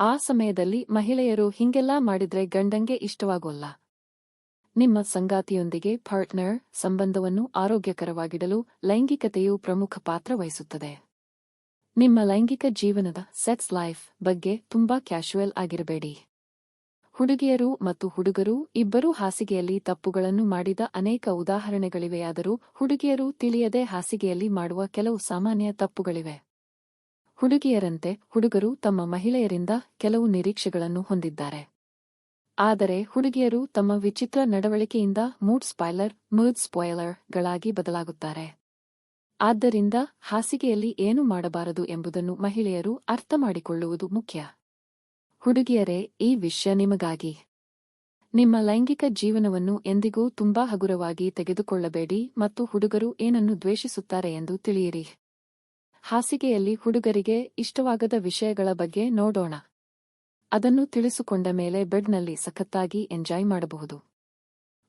ಆ ಸಮಯದಲ್ಲಿ ಮಹಿಳೆಯರು ಹಿಂಗೆಲ್ಲಾ ಮಾಡಿದ್ರೆ ಗಂಡಂಗೆ ಇಷ್ಟವಾಗೋಲ್ಲ. ನಿಮ್ಮ ಸಂಗಾತಿಯೊಂದಿಗೆ ಪಾರ್ಟ್ನರ್ ಸಂಬಂಧವನ್ನು ಆರೋಗ್ಯಕರವಾಗಿಡಲು ಲೈಂಗಿಕತೆಯು ಪ್ರಮುಖ ಪಾತ್ರ ವಹಿಸುತ್ತದೆ. ನಿಮ್ಮ ಲೈಂಗಿಕ ಜೀವನದ ಸೆಕ್ಸ್ ಲೈಫ್ ಬಗ್ಗೆ ತುಂಬಾ ಕ್ಯಾಶುಯಲ್ ಆಗಿರಬೇಡಿ. ಹುಡುಗಿಯರು ಮತ್ತು ಹುಡುಗರು ಇಬ್ಬರೂ ಹಾಸಿಗೆಯಲ್ಲಿ ತಪ್ಪುಗಳನ್ನು ಮಾಡಿದ ಅನೇಕ ಉದಾಹರಣೆಗಳಿವೆಯಾದರೂ ಹುಡುಗಿಯರು ತಿಳಿಯದೆ ಹಾಸಿಗೆಯಲ್ಲಿ ಮಾಡುವ ಕೆಲವು ಸಾಮಾನ್ಯ ತಪ್ಪುಗಳಿವೆ. ಹುಡುಗಿಯರಂತೆ ಹುಡುಗರು ತಮ್ಮ ಮಹಿಳೆಯರಿಂದ ಕೆಲವು ನಿರೀಕ್ಷೆಗಳನ್ನು ಹೊಂದಿದ್ದಾರೆ. ಆದರೆ ಹುಡುಗಿಯರು ತಮ್ಮ ವಿಚಿತ್ರ ನಡವಳಿಕೆಯಿಂದ ಮೂಡ್ ಸ್ಪಾಯ್ಲರ್ ಮೂಡ್ ಸ್ಪಾಯ್ಲರ್ಗಳಾಗಿ ಬದಲಾಗುತ್ತಾರೆ. ಆದ್ದರಿಂದ ಹಾಸಿಗೆಯಲ್ಲಿ ಏನು ಮಾಡಬಾರದು ಎಂಬುದನ್ನು ಮಹಿಳೆಯರು ಅರ್ಥಮಾಡಿಕೊಳ್ಳುವುದು ಮುಖ್ಯ. ಹುಡುಗಿಯರೇ, ಈ ವಿಷಯ ನಿಮಗಾಗಿ. ನಿಮ್ಮ ಲೈಂಗಿಕ ಜೀವನವನ್ನು ಎಂದಿಗೂ ತುಂಬಾ ಹಗುರವಾಗಿ ತೆಗೆದುಕೊಳ್ಳಬೇಡಿ ಮತ್ತು ಹುಡುಗರು ಏನನ್ನು ದ್ವೇಷಿಸುತ್ತಾರೆ ಎಂದು ತಿಳಿಯಿರಿ. ಹಾಸಿಗೆಯಲ್ಲಿ ಹುಡುಗರಿಗೆ ಇಷ್ಟವಾಗದ ವಿಷಯಗಳ ಬಗ್ಗೆ ನೋಡೋಣ. ಅದನ್ನು ತಿಳಿಸಿಕೊಂಡ ಮೇಲೆ ಬೆಡ್ನಲ್ಲಿ ಸಖತ್ತಾಗಿ ಎಂಜಾಯ್ ಮಾಡಬಹುದು.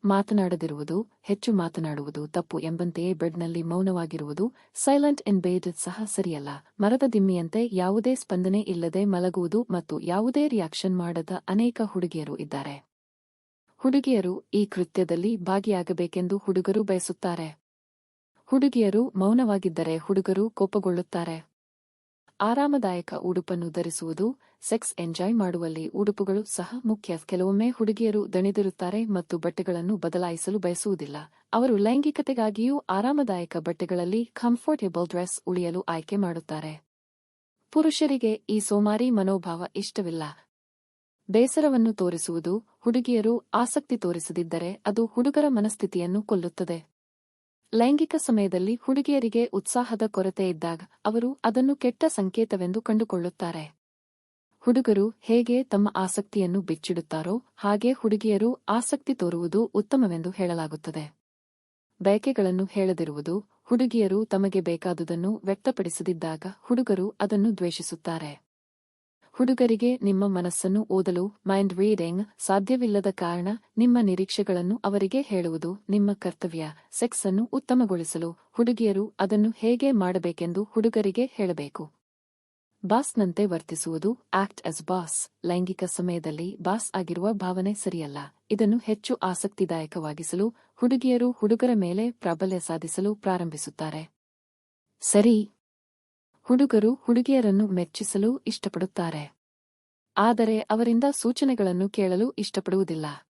ಮಾತನಾಡದಿರುವುದು ಹೆಚ್ಚು ಮಾತನಾಡುವುದು ತಪ್ಪು ಎಂಬಂತೆಯೇ ಬೆಡ್ನಲ್ಲಿ ಮೌನವಾಗಿರುವುದು ಸೈಲೆಂಟ್ ಇನ್ ಬೇಡ್ ಸಹ ಸರಿಯಲ್ಲ. ಮರದ ದಿಮ್ಮಿಯಂತೆ ಯಾವುದೇ ಸ್ಪಂದನೆ ಇಲ್ಲದೆ ಮಲಗುವುದು ಮತ್ತು ಯಾವುದೇ ರಿಯಾಕ್ಷನ್ ಮಾಡದ ಅನೇಕ ಹುಡುಗಿಯರು ಇದ್ದಾರೆ. ಹುಡುಗಿಯರು ಈ ಕೃತ್ಯದಲ್ಲಿ ಭಾಗಿಯಾಗಬೇಕೆಂದು ಹುಡುಗರು ಬಯಸುತ್ತಾರೆ. ಹುಡುಗಿಯರು ಮೌನವಾಗಿದ್ದರೆ ಹುಡುಗರು ಕೋಪಗೊಳ್ಳುತ್ತಾರೆ. ಆರಾಮದಾಯಕ ಉಡುಪನ್ನು ಧರಿಸುವುದು, ಸೆಕ್ಸ್ ಎಂಜಾಯ್ ಮಾಡುವಲ್ಲಿ ಉಡುಪುಗಳು ಸಹ ಮುಖ್ಯ. ಕೆಲವೊಮ್ಮೆ ಹುಡುಗಿಯರು ದಣಿದಿರುತ್ತಾರೆ ಮತ್ತು ಬಟ್ಟೆಗಳನ್ನು ಬದಲಾಯಿಸಲು ಬಯಸುವುದಿಲ್ಲ. ಅವರು ಲೈಂಗಿಕತೆಗಾಗಿಯೂ ಆರಾಮದಾಯಕ ಬಟ್ಟೆಗಳಲ್ಲಿ ಕಂಫರ್ಟೇಬಲ್ ಡ್ರೆಸ್ ಉಳಿಯಲು ಆಯ್ಕೆ ಮಾಡುತ್ತಾರೆ. ಪುರುಷರಿಗೆ ಈ ಸೋಮಾರಿ ಮನೋಭಾವ ಇಷ್ಟವಿಲ್ಲ. ಬೇಸರವನ್ನು ತೋರಿಸುವುದು, ಹುಡುಗಿಯರು ಆಸಕ್ತಿ ತೋರಿಸದಿದ್ದರೆ ಅದು ಹುಡುಗರ ಮನಸ್ಥಿತಿಯನ್ನು ಕೊಲ್ಲುತ್ತದೆ. ಲೈಂಗಿಕ ಸಮಯದಲ್ಲಿ ಹುಡುಗಿಯರಿಗೆ ಉತ್ಸಾಹದ ಕೊರತೆ ಇದ್ದಾಗ ಅವರು ಅದನ್ನು ಕೆಟ್ಟ ಸಂಕೇತವೆಂದು ಕಂಡುಕೊಳ್ಳುತ್ತಾರೆ. ಹುಡುಗರು ಹೇಗೆ ತಮ್ಮ ಆಸಕ್ತಿಯನ್ನು ಬಿಚ್ಚಿಡುತ್ತಾರೋ ಹಾಗೆ ಹುಡುಗಿಯರು ಆಸಕ್ತಿ ತೋರುವುದು ಉತ್ತಮವೆಂದು ಹೇಳಲಾಗುತ್ತದೆ. ಬಯಕೆಗಳನ್ನು ಹೇಳದಿರುವುದು, ಹುಡುಗಿಯರು ತಮಗೆ ಬೇಕಾದುದನ್ನು ವ್ಯಕ್ತಪಡಿಸದಿದ್ದಾಗ ಹುಡುಗರು ಅದನ್ನು ದ್ವೇಷಿಸುತ್ತಾರೆ. ಹುಡುಗರಿಗೆ ನಿಮ್ಮ ಮನಸ್ಸನ್ನು ಓದಲು ಮೈಂಡ್ ರೀಡಿಂಗ್ ಸಾಧ್ಯವಿಲ್ಲದ ಕಾರಣ ನಿಮ್ಮ ನಿರೀಕ್ಷೆಗಳನ್ನು ಅವರಿಗೆ ಹೇಳುವುದು ನಿಮ್ಮ ಕರ್ತವ್ಯ. ಸೆಕ್ಸ್ ಅನ್ನು ಉತ್ತಮಗೊಳಿಸಲು ಹುಡುಗಿಯರು ಅದನ್ನು ಹೇಗೆ ಮಾಡಬೇಕೆಂದು ಹುಡುಗರಿಗೆ ಹೇಳಬೇಕು. ಬಾಸ್ನಂತೆ ವರ್ತಿಸುವುದು ಆಕ್ಟ್ ಆಸ್ ಬಾಸ್ ಲೈಂಗಿಕ ಸಮಯದಲ್ಲಿ ಬಾಸ್ ಆಗಿರುವ ಭಾವನೆ ಸರಿಯಲ್ಲ. ಇದನ್ನು ಹೆಚ್ಚು ಆಸಕ್ತಿದಾಯಕವಾಗಿಸಲು ಹುಡುಗಿಯರು ಹುಡುಗರ ಮೇಲೆ ಪ್ರಾಬಲ್ಯ ಸಾಧಿಸಲು ಪ್ರಾರಂಭಿಸುತ್ತಾರೆ. ಸರಿ. ಹುಡುಗರು ಹುಡುಗಿಯರನ್ನು ಮೆಚ್ಚಿಸಲು ಇಷ್ಟಪಡುತ್ತಾರೆ. ಆದರೆ ಅವರಿಂದ ಸೂಚನೆಗಳನ್ನು ಕೇಳಲು ಇಷ್ಟಪಡುವುದಿಲ್ಲ.